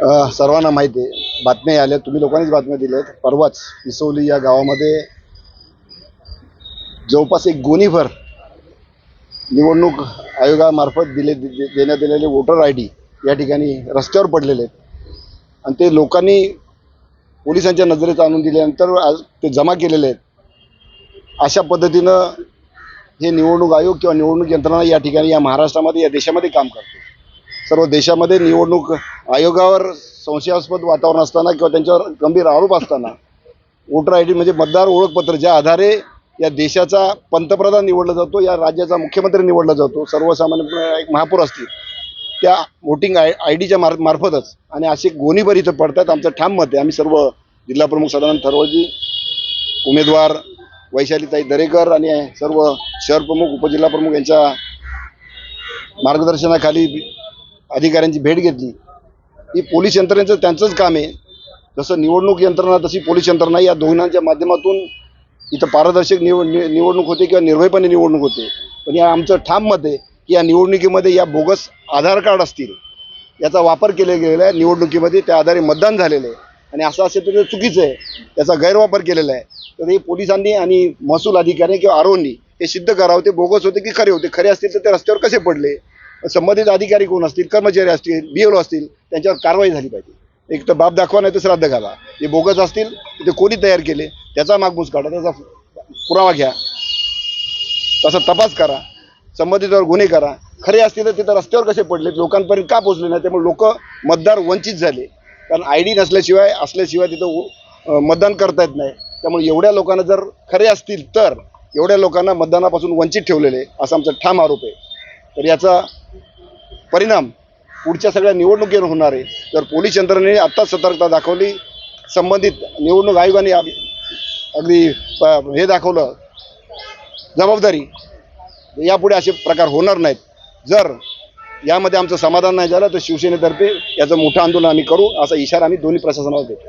अ, सर्वांना माहिती आहे. बातम्या आल्या तुम्ही लोकांनीच बातम्या दिल्या आहेत परवाच पिसवली या गावामध्ये जवळपास एक गोणीभर निवडणूक आयोगामार्फत दिले दे- देण्यात आलेले वोटर आय डी या ठिकाणी रस्त्यावर पडलेले आहेत. आणि ते लोकांनी पोलिसांच्या नजरेत आणून दिल्यानंतर आज ते जमा केलेले आहेत. अशा पद्धतीनं हे निवडणूक आयोग किंवा निवडणूक यंत्रणा या ठिकाणी या महाराष्ट्रामध्ये या देशामध्ये काम करते. सर्व देशामध्ये निवडणूक आयोगावर संशयास्पद वातावरण असताना किंवा त्यांच्यावर गंभीर आरोप असताना वोटर आय डी म्हणजे मतदार ओळखपत्र ज्या आधारे या देशाचा पंतप्रधान निवडला जातो या राज्याचा मुख्यमंत्री निवडला जातो सर्वसामान्य एक महापौर असतील त्या वोटिंग आय आय डीच्या मार् मार्फतच आणि असे गोणीभर इथं पडतात आमचं ठाम मत आहे. आम्ही सर्व जिल्हाप्रमुख सदानंद थरवळजी उमेदवार वैशालीताई दरेकर आणि सर्व शहर प्रमुख उपजिल्हा प्रमुख यांच्या मार्गदर्शनाखाली अधिकाऱ्यांची भेट घेतली. ही पोलीस यंत्रणेचं त्यांचंच काम आहे. जसं निवडणूक यंत्रणा तशी पोलीस यंत्रणा या दोघांच्या माध्यमातून इथं पारदर्शक निव नि- निवडणूक होते किंवा निर्भयपणे निवडणूक होते. पण या आमचं ठाम मत आहे की या निवडणुकीमध्ये या बोगस आधार कार्ड असतील याचा वापर केला गेलेला आहे. निवडणुकीमध्ये त्या आधारे मतदान झालेलं आहे. आणि असं असेल तर ते चुकीचं आहे. त्याचा गैरवापर केलेला आहे. तर हे पोलिसांनी आणि महसूल अधिकारी किंवा आरोनी हे सिद्ध करावं ते बोगस होते की खरे होते. खरे असतील तर ते रस्त्यावर कसे पडले? संबंधित अधिकारी कोण असतील? कर्मचारी असतील? बी असतील? त्यांच्यावर कारवाई झाली पाहिजे. एक तर बाप दाखवा नाही तर श्राद्ध घाला. जे बोगस असतील ते कोणी तयार केले? त्याचा मागमूस काढा त्याचा पुरावा घ्या. तसा तपास करा. संबंधितवर गुन्हे करा. खरे असतील तर तिथं रस्त्यावर कसे पडले लोकांपर्यंत का पोहोचले नाही? त्यामुळे लोक मतदार वंचित झाले. कारण आय डी नसल्याशिवाय असल्याशिवाय तिथं मतदान करता येत नाही. त्यामुळे एवढ्या लोकांना जर खरे असतील तर एवढ्या लोकांना मतदानापासून वंचित ठेवलेले असा आमचा ठाम आरोप आहे. तर याचा परिणाम पुढच्या सगळ्या निवडणुकीवर होणार आहे. तर पोलीस यंत्रणेने आत्ताच सतर्कता दाखवली. संबंधित निवडणूक आयोगाने अगदी हे दाखवलं. जबाबदारी. यापुढे असे प्रकार होणार नाहीत. जर यामध्ये आमचं समाधान नाही झालं तर शिवसेनेतर्फे याचं मोठं आंदोलन आम्ही करू असा इशारा आम्ही दोन्ही प्रशासनाला देतो.